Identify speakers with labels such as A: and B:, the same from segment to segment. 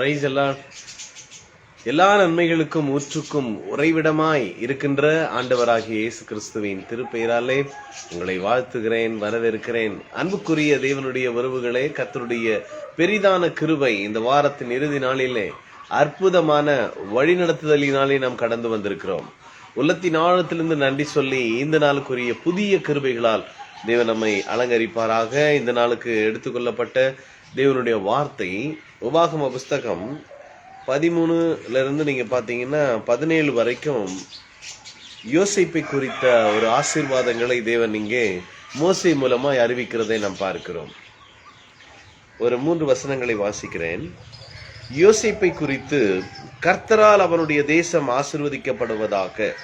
A: Price எல்லாம் எல்லா நன்மைகளுக்கும் ஊற்றுக்கும் உறைவிடமாய் இருக்கின்ற ஆண்டவராகிய இயேசு கிறிஸ்துவின் திருப்பெயராலே உங்களை வாழ்த்துகிறேன் வரவேற்கிறேன். அன்புக்குரிய தேவனுடைய உறவுகளே கத்தருடைய பெரிதான கிருபை இந்த வாரத்தின் இறுதி நாளிலே அற்புதமான வழிநடத்துதலினாலே நாம் கடந்து வந்திருக்கிறோம். உள்ளத்தின் ஆழத்திலிருந்து நன்றி சொல்லி இந்த நாளுக்குரிய புதிய கிருபைகளால் தேவன் நம்மை அலங்கரிப்பாராக. இந்த நாளுக்கு எடுத்துக்கொள்ளப்பட்ட தேவனுடைய வார்த்தை உபாகம புஸ்தகம் பதிமூணுலேருந்து நீங்கள் பார்த்தீங்கன்னா பதினேழு வரைக்கும் யோசிப்பை குறித்த ஒரு ஆசீர்வாதங்களை தேவன் இங்கே மோசை மூலமாய் அறிவிக்கிறதை நாம் பார்க்கிறோம். ஒரு மூன்று வசனங்களை வாசிக்கிறேன். யோசிப்பை குறித்து கர்த்தரால் அவனுடைய தேசம் ஆசிர்வதிக்கப்படுவதாக.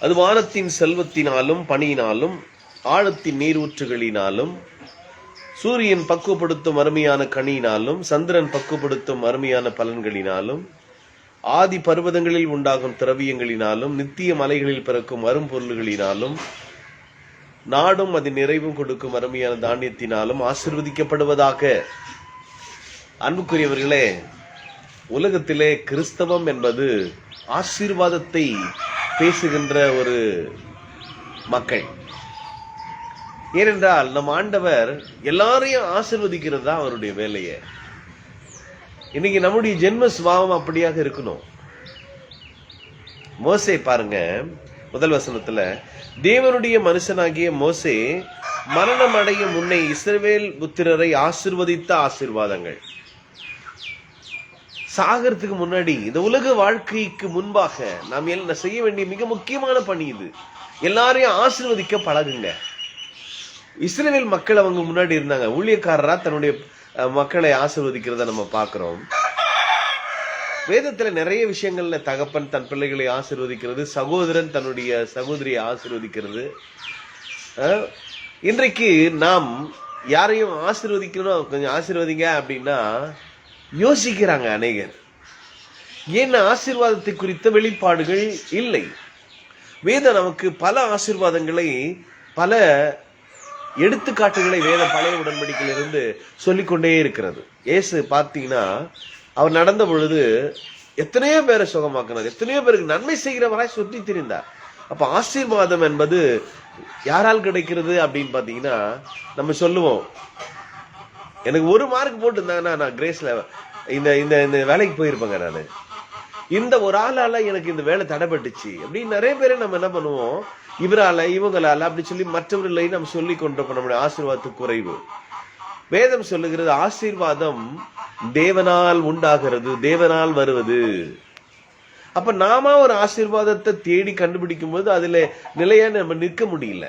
A: அது வானத்தின் செல்வத்தினாலும் பணியினாலும் ஆழத்தின் நீரூற்றுகளினாலும் சூரியன் பக்குவப்படுத்தும் அருமையான கனியினாலும் சந்திரன் பக்குவப்படுத்தும் அருமையான பலன்களினாலும் ஆதி பர்வதங்களில் உண்டாகும் திரவியங்களினாலும் நித்திய மலைகளில் பிறக்கும் அரும்பொருள்களினாலும் நாடும் அதன் நிறைவும் கொடுக்கும் அருமையான தானியத்தினாலும் ஆசிர்வதிக்கப்படுவதாக. அன்புக்குரியவர்களே உலகத்திலே கிறிஸ்தவம் என்பது ஆசீர்வாதத்தை பேசுகின்ற ஒரு மக்கள். ஏனென்றால் நம் ஆண்டவர் எல்லாரையும் ஆசிர்வதிக்கிறது தான் அவருடைய வேலையை. இன்னைக்கு நம்முடைய ஜென்ம சுபாவம் அப்படியாக இருக்கணும். மோசே பாருங்க முதல் வசனத்துல தேவனுடைய மனுஷனாகிய மோசே மரணம் அடையும் முன்னே இஸ்ரவேல் புத்திரரை ஆசிர்வதித்த ஆசீர்வாதங்கள். சாகறதுக்கு முன்னாடி இந்த உலக வாழ்க்கைக்கு முன்பாக நாம் என்ன செய்ய வேண்டிய மிக முக்கியமான பணி இது. எல்லாரையும் ஆசிர்வதிக்க பழகுங்க. இஸ்ரேல் மக்கள் அவங்க முன்னாடி இருந்தாங்க. ஊழியக்காரரா தன்னுடைய மக்களை ஆசிர்வதிக்கிறத நம்ம பார்க்கிறோம். வேதத்துல நிறைய விஷயங்கள்ல தகப்பன் தன் பிள்ளைகளை ஆசிர்வதிக்கிறது சகோதரன் தன்னுடைய சகோதரியை ஆசிர்வதிக்கிறது. இன்றைக்கு நாம் யாரையும் ஆசிர்வதிக்கணும் கொஞ்சம் ஆசிர்வதிங்க அப்படின்னா யோசிக்கிறாங்க அநேகர். ஏன் ஆசீர்வாதத்தை குறித்த வெளிப்பாடுகள் இல்லை? வேதம் நமக்கு பல ஆசீர்வாதங்களை பல எடுத்துக்காட்டுகளை வேத பழைய உடன்படிக்கையிலிருந்து சொல்லிக்கொண்டே இருக்கிறது. ஏசு பார்த்தீங்கன்னா அவர் நடந்த பொழுது எத்தனையோ பேரை சுகமாக்கினார். எத்தனையோ பேருக்கு நன்மை செய்கிறவராய் சுற்றி திரிந்தார். அப்போ ஆசீர்வாதம் என்பது யாரால் கிடைக்கிறது அப்படின்னு பார்த்தீங்கன்னா நம்ம சொல்லுவோம். எனக்கு ஒரு மார்க் போட்டுருந்தாங்கன்னா நான் கிரேஸில் இந்த இந்த இந்த வேலைக்கு போயிருப்பேங்க நான். இந்த ஒரு ஆளால் எனக்கு இந்த வேலை தடைப்பட்டுச்சு. அப்படின்னு நிறைய பேரை நம்ம என்ன பண்ணுவோம்? இவரால இவங்களால அப்படி சொல்லி மற்றவர்களை நம்ம சொல்லி கொண்டிருப்போம் நம்முடைய ஆசீர்வாதத்துக்கு குறைவு. வேதம் சொல்லுகிறது ஆசீர்வாதம் தேவனால் உண்டாகிறது தேவனால் வருவது. அப்ப நாம ஒரு ஆசீர்வாதத்தை தேடி கண்டுபிடிக்கும் போது அதுல நிலையா நம்ம நிற்க முடியல.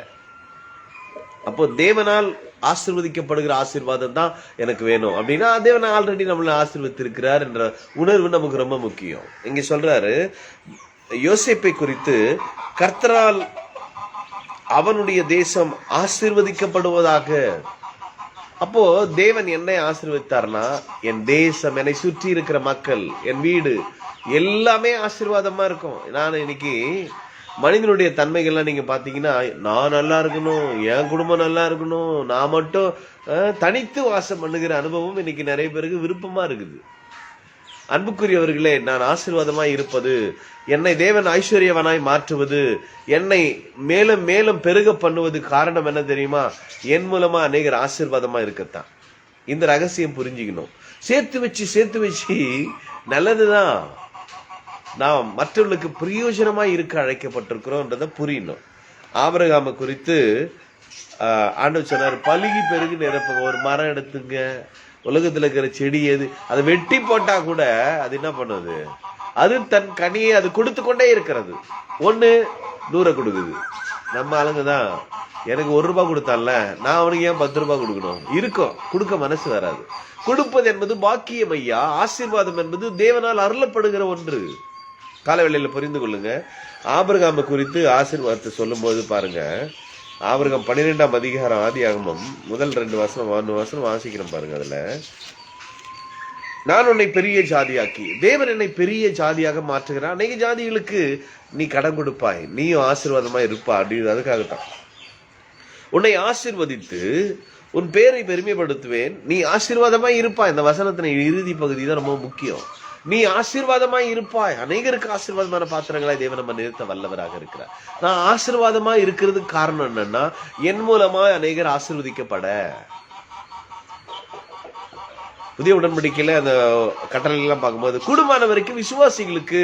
A: அப்போ தேவனால் ஆசிர்வதிக்கப்படுகிற ஆசீர்வாதம் தான் எனக்கு வேணும். அப்படின்னா தேவன் ஆல்ரெடி நம்மளை ஆசீர்வதித்திருக்கிறார் என்ற உணர்வு நமக்கு ரொம்ப முக்கியம். இங்க சொல்றாரு யோசிப்பை குறித்து கர்த்தரால் அவனுடைய தேசம் ஆசிர்வதிக்கப்படுவதாக. அப்போ தேவன் என்னை ஆசிர்வதித்தார்னா என் தேசம் என்னை சுற்றி இருக்கிற மக்கள் என் வீடு எல்லாமே ஆசீர்வாதமா இருக்கும். நான் இன்னைக்கு மனிதனுடைய தன்மைகள்லாம் நீங்க பாத்தீங்கன்னா நான் நல்லா இருக்கணும் என் குடும்பம் நல்லா இருக்கணும் நான் மட்டும் தனித்து வாசம் பண்ணுகிற அனுபவம் இன்னைக்கு நிறைய பேருக்கு விருப்பமா இருக்குது. அன்புக்குரியவர்களே நான் ஆசீர்வாதமாய் இருப்பது என்னை தேவன் ஐஸ்வர்யவனாய் மாற்றுவது என்னை மேலும் மேலும் பெருக பண்ணுவது காரணம் என்ன தெரியுமா? என் மூலமா அநேகர் ஆசீர்வாதமா இருக்கத்தான். இந்த ரகசியம் புரிஞ்சுக்கணும். சேர்த்து வச்சு சேர்த்து வச்சு நல்லதுதான். நாம் மற்றவர்களுக்கு பிரயோஜனமாய் இருக்க அழைக்கப்பட்டிருக்கிறோம்ன்றத புரியணும். ஆபரகாம குறித்து ஆஹ், ஆண்டவர் சொன்னார் பழுகி பெருகு நிரப்புங்க ஒரு மரம் எடுத்துங்க. உலகத்தில் இருக்கிற செடி எது அதை வெட்டி போட்டா கூட அது என்ன பண்ணுது? அது தன் கனியை அது கொடுத்து கொண்டே இருக்கிறது. ஒன்று நூறை கொடுக்குது. நம்ம ஆளுங்க தான் எனக்கு ஒரு ரூபாய் கொடுத்தான்ல நான் அவனுக்கு ஏன் பத்து ரூபாய் கொடுக்கணும்? இருக்கும். கொடுக்க மனசு வராது. கொடுப்பது என்பது பாக்கியம் ஐயா ஆசீர்வாதம் என்பது தேவனால் அருளப்படுகிற ஒன்று. காலவேளையில புரிந்து கொள்ளுங்க. ஆபிரகாம குறித்து ஆசீர்வாதத்தை சொல்லும்போது பாருங்க ஆபிரகாம் பன்னிரெண்டாம் அதிகாரம் ஆதி ஆகமம் முதல் ரெண்டு வருஷம் மூணு வருஷம் வாசிக்கிறோம் பாருங்க அதுல. நான் உன்னை பெரிய ஜாதியாக்கி தேவன் என்னை பெரிய ஜாதியாக மாற்றுகிறான் அநேக ஜாதிகளுக்கு நீ கடன் கொடுப்பாய் நீயும் ஆசீர்வாதமா இருப்பா அப்படின்னு அதுக்காகத்தான். உன்னை ஆசிர்வதித்து உன் பேரை பெருமைப்படுத்துவேன் நீ ஆசீர்வாதமாக இருப்பா. இந்த வசனத்தின் இறுதி பகுதி தான் ரொம்ப முக்கியம். நீ ஆசீர்வாதமாய் இருப்பாய். அநேகருக்கு ஆசீர்வாதமான பாத்திரங்களை தேவன் நம்ம நிறுத்த வல்லவராக இருக்கிறார். நான் ஆசீர்வாதமா இருக்கிறதுக்கு காரணம் என்னன்னா என் மூலமா அநேகர் ஆசீர்வதிக்கப்பட. புதிய உடன்படிக்கையில அந்த கட்டளை எல்லாம் பார்க்கும்போது கூடுமான வரைக்கும் விசுவாசிகளுக்கு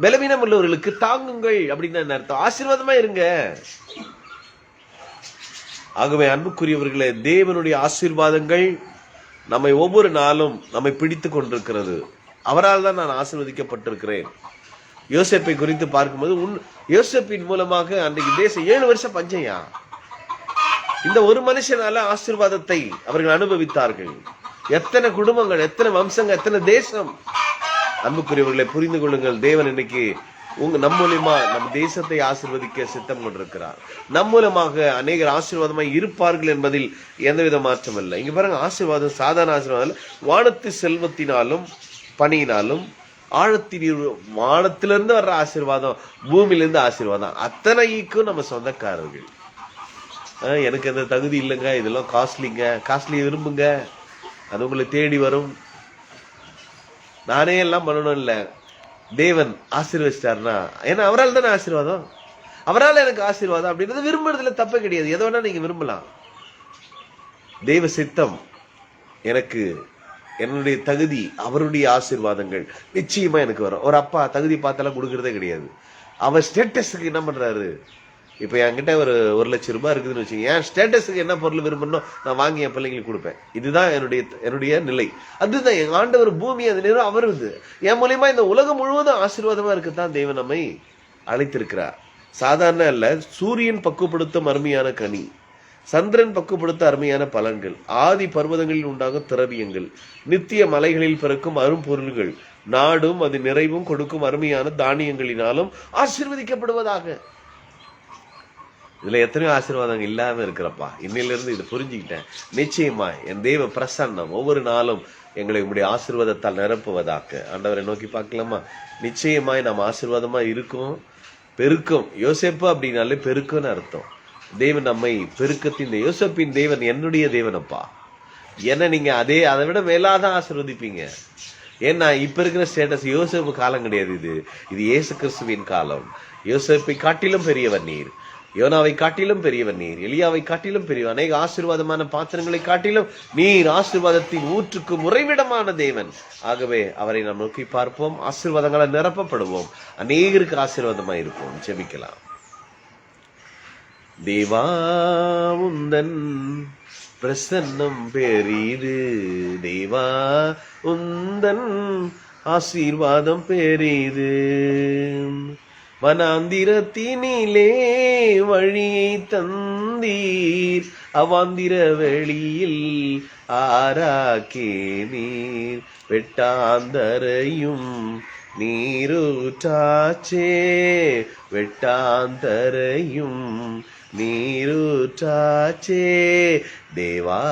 A: பலவீனம் உள்ளவர்களுக்கு தாங்குங்கள் அப்படின்னு என்ன அர்த்தம்? ஆசீர்வாதமா இருங்க. ஆகவே அன்புக்குரியவர்களே தேவனுடைய ஆசீர்வாதங்கள் நம்மை ஒவ்வொரு நாளும் நம்மை பிடித்து கொண்டிருக்கிறது. அவரால் தான் நான் ஆசீர்வதிக்கப்பட்டிருக்கிறேன். யோசப்பை குறித்து பார்க்கும்போது உன் யோசப்பின் மூலமாக அன்றைக்கு தேசம் ஏழு வருஷம் பஞ்சையா? இந்த ஒரு மனுஷனால ஆசீர்வாதத்தை அவர்கள் அனுபவித்தார்கள். எத்தனை குடும்பங்கள் எத்தனை வம்சங்கள் எத்தனை தேசம்? அன்புக்குரியவர்களை புரிந்து கொள்ளுங்கள் தேவன் இன்னைக்கு உங்க நம் மூலியமா நம் தேசத்தை ஆசிர்வதிக்க சித்தம் கொண்டிருக்கிறார். நம் மூலமாக அநேகர் ஆசீர்வாதமாய் இருப்பார்கள் என்பதில் எந்தவித மாற்றம் இல்லை. இங்க பாருங்க ஆசீர்வாதம் சாதாரண ஆசீர்வாதம் வானத்து செல்வத்தினாலும் பணியினாலும் ஆழத்தின் வானத்திலிருந்து வர்ற ஆசீர்வாதம் பூமியிலிருந்து ஆசீர்வாதம். அத்தனைக்கும் நம்ம சொந்தக்காரர்கள். எனக்கு அந்த தகுதி இல்லைங்க இதெல்லாம் காஸ்ட்லிங்க. காஸ்ட்லி விரும்புங்க. அது உங்களை தேடி வரும். நானே எல்லாம் பண்ணணும் இல்லை. தேவன் ஆசீர்வதிச்சிட்டாருன்னா ஏன்னா அவரால் தானே ஆசீர்வாதம்? அவரால் எனக்கு ஆசீர்வாதம் அப்படின்றது விரும்புறதுல தப்பே கிடையாது. எதை வேணா நீங்க விரும்பலாம். தெய்வ சித்தம் எனக்கு என்னுடைய தகுதி அவருடைய ஆசீர்வாதங்கள் நிச்சயமா எனக்கு வரும். ஒரு அப்பா தகுதி பார்த்தாலாம் கொடுக்கறதே கிடையாது. அவர் ஸ்டேட்டஸுக்கு என்ன பண்றாரு? இப்போ என்கிட்ட ஒரு ஒரு லட்சம் ரூபாய் இருக்குதுன்னு வச்சுக்கோங்க. என் ஸ்டேட்டஸுக்கு என்ன பொருள் விரும்பணும் நான் வாங்கி என் பிள்ளைங்களுக்கு கொடுப்பேன். இதுதான் என்னுடைய என்னுடைய நிலை. அதுதான் என் ஆண்டவர் பூமி அது நேரம் அவருது என் மூலியமா இந்த உலகம் முழுவதும் ஆசீர்வாதமாக இருக்கத்தான் தேவன் நம்மை அழைத்திருக்கிறார். சாதாரண அல்ல சூரியன் பக்குப்படுத்தும் அருமையான கனி. சந்திரன் பக்குப்படுத்த அருமையான பலன்கள். ஆதி பர்வதங்களில் உண்டாகும் திரவியங்கள். நித்திய மலைகளில் பிறக்கும் அரும்பொருள்கள் நாடும் அது நிறைவும் கொடுக்கும் அருமையான தானியங்களினாலும் ஆசிர்வதிக்கப்படுவதாக. இதுல எத்தனையோ ஆசீர்வாதங்கள் இல்லாம இருக்கிறப்பா. இன்னிலிருந்து இது புரிஞ்சுக்கிட்டேன். நிச்சயமா என் தெய்வ பிரசன்னம் ஒவ்வொரு நாளும் எங்களை உங்களுடைய ஆசீர்வாதத்தால் நிரப்புவதாக்க ஆண்டவரை நோக்கி பார்க்கலாமா? நிச்சயமாய் நாம் ஆசீர்வாதமா இருக்கும். பெருக்கம். யோசேப்பு அப்படின்னாலே பெருக்கும்னு அர்த்தம். தேவன் நம்மை பெருக்கத்தின் யோசப்பின் தேவன் என்னுடைய தேவனப்பா. என்ன நீங்க அதே அதை விட மேலாதான் ஆசீர்வதிப்பீங்க. ஏன்னா இப்ப இருக்கிற ஸ்டேட்டஸ் யோசேப்பு காலம் கிடையாது இது. இது இயேசு கிறிஸ்துவின் காலம். யோசேப்பை காட்டிலும் பெரியவர் நீர். யோனாவை காட்டிலும் பெரியவர் நீர் எலியாவை காட்டிலும் பெரியவர் அநேக ஆசீர்வாதமான பாத்திரங்களை காட்டிலும் நீர் ஆசீர்வாதத்தின் ஊற்றுக்கு முறைவிடமான தேவன். ஆகவே அவரை நாம் நோக்கி பார்ப்போம் ஆசீர்வாதங்களை நிரப்பப்படுவோம். அநேகருக்கு ஆசீர்வாதமாக இருப்போம். ஜெபிக்கலாம். தேவா உந்தன் பிரசன்னம் பெரிது. தேவா உந்தன் ஆசீர்வாதம் பெரிது. வனாந்திரத்தினிலே வழியை தந்தீர். அவாந்திர வெளியில் ஆராக்கே நீர் வெட்டாந்தரையும் நீரூற்றாச்சே. வெட்டாந்தரையும் நீரூற்றாச்சே. தேவா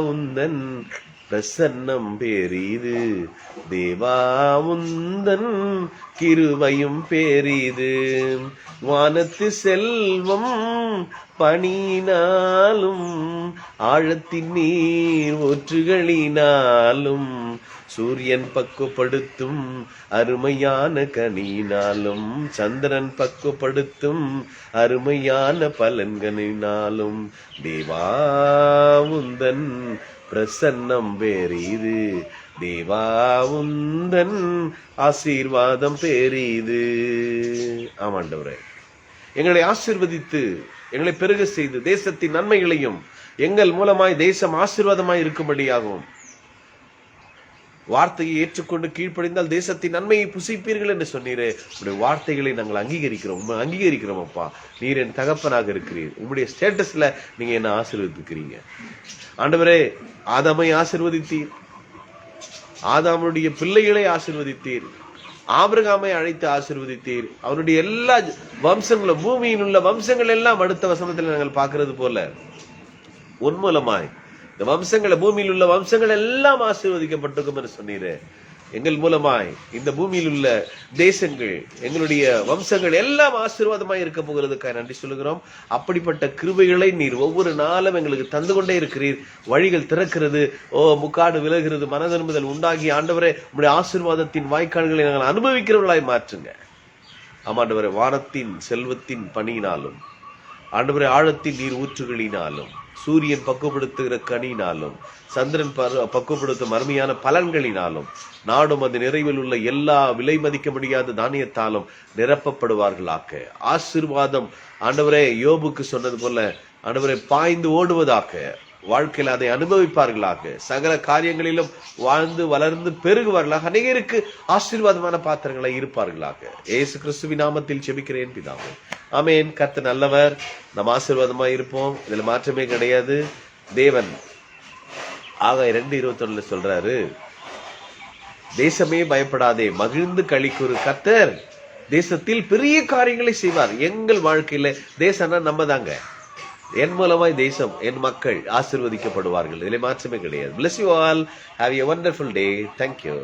A: உந்தன் பிரசன்னம் பெரிது. தேவா உந்தன் கிருபையும் பெரிது. வானத்து செல்வம் பணியினாலும் ஆழத்தின் நீர் ஒற்றுகளினாலும் சூரியன் பக்குப்படுத்தும் அருமையான கனியினாலும் சந்திரன் பக்குப்படுத்தும் அருமையான பலன்களினாலும் தேவாவுந்தன் பிரசன்னம் பேரீது. தேவாவுந்தன் ஆசீர்வாதம் பேரீது. ஆமாண்டவரே. எங்களை ஆசீர்வதித்து எங்களை பெருக செய்து தேசத்தின் நன்மைகளையும் எங்கள் மூலமாய் தேசம் ஆசீர்வாதமாய் இருக்கும்படியாகவும் வார்த்தையை ஏற்றுக்கொண்டு கீழ்ப்படிந்தால் தேசத்தின் நன்மையை புசிப்பீர்கள் என்று சொன்னீரே. உங்களுடைய வார்த்தைகளை நாங்கள் அங்கீகரிக்கிறோம். உண்மை அங்கீகரிக்கிறோம் அப்பா. நீர் என் தகப்பனாக இருக்கிறீர். உங்களுடைய ஸ்டேட்டஸ்ல நீங்க என்ன ஆசீர்வதிக்கிறீங்க. ஆண்டவரே ஆதாமை ஆசீர்வதித்தீர். ஆதாமுடைய பிள்ளைகளை ஆசிர்வதித்தீர். ஆபிரகாமை அழைத்து ஆசிர்வதித்தீர். அவருடைய எல்லா வம்சங்களும் பூமியில் உள்ள வம்சங்கள் எல்லாம் அடுத்த வசனத்தில் நாங்கள் பார்க்கறது போல உன்மூலமாய் இந்த வம்சங்களை பூமியில் உள்ள வம்சங்கள் எல்லாம் ஆசீர்வதிக்கப்பட்டிருக்கும் என்று சொன்னீர். எங்கள் மூலமாய் இந்த பூமியில் உள்ள தேசங்கள் எங்களுடைய வம்சங்கள் எல்லாம் ஆசீர்வாதமாய் இருக்க போகிறதுக்காக நன்றி சொல்லுகிறோம். அப்படிப்பட்ட கிருபைகளை நீர் ஒவ்வொரு நாளும் எங்களுக்கு தந்து கொண்டே இருக்கிறீர். வழிகள் திறக்கிறது. ஓ முக்காடு விலகிறது. மனதருமுதல் உண்டாகி ஆண்டவரே உங்களுடைய ஆசீர்வாதத்தின் வாய்க்கால்களை நாங்கள் அனுபவிக்கிறவர்களாய் மாற்றுங்க. ஆமாண்டவரே வானத்தின் செல்வத்தின் பணியினாலும் ஆண்டவரே ஆழத்தின் நீர் ஊற்றுகளினாலும் சூரியன் பக்குவப்படுத்துகிற கனியினாலும் சந்திரன் பரு- பக்குவப்படுத்தும் அருமையான பலன்களினாலும் நாடும் அது நிறைவில் உள்ள எல்லா விலை மதிக்க முடியாத தானியத்தாலும் நிரப்பப்படுவார்களாக்க ஆசீர்வாதம். ஆண்டவரே யோபுக்கு சொன்னது போல ஆண்டவரை பாய்ந்து ஓடுவதாக. வாழ்க்கையில் அதை அனுபவிப்பார்களாக. சகல காரியங்களிலும் வாழ்ந்து வளர்ந்து பெருகுவார்களாக. அநேகருக்கு ஆசீர்வாதமான பாத்திரங்களை இருப்பார்களாக. ஏசு கிறிஸ்துவி நாமத்தில் செபிக்கிறேன் பிதாவும் ஆமேன். கர்த்தர் நல்லவர். நம்ம ஆசீர்வாதமா இருப்போம். இதுல மாற்றமே கிடையாது. தேவன் ஆக இரண்டு ஒண்ணுல சொல்றாரு தேசமே பயப்படாதே. மகிழ்ந்து கழிக்கூறு கத்தர் தேசத்தில் பெரிய காரியங்களை செய்வார். எங்கள் வாழ்க்கையில தேசம்னா நம்ம தாங்க என் மூலமாய் தேசம் என் மக்கள் ஆசிர்வதிக்கப்படுவார்கள். இதில் மாற்றமே கிடையாது. Plus you all have a wonderful day thank you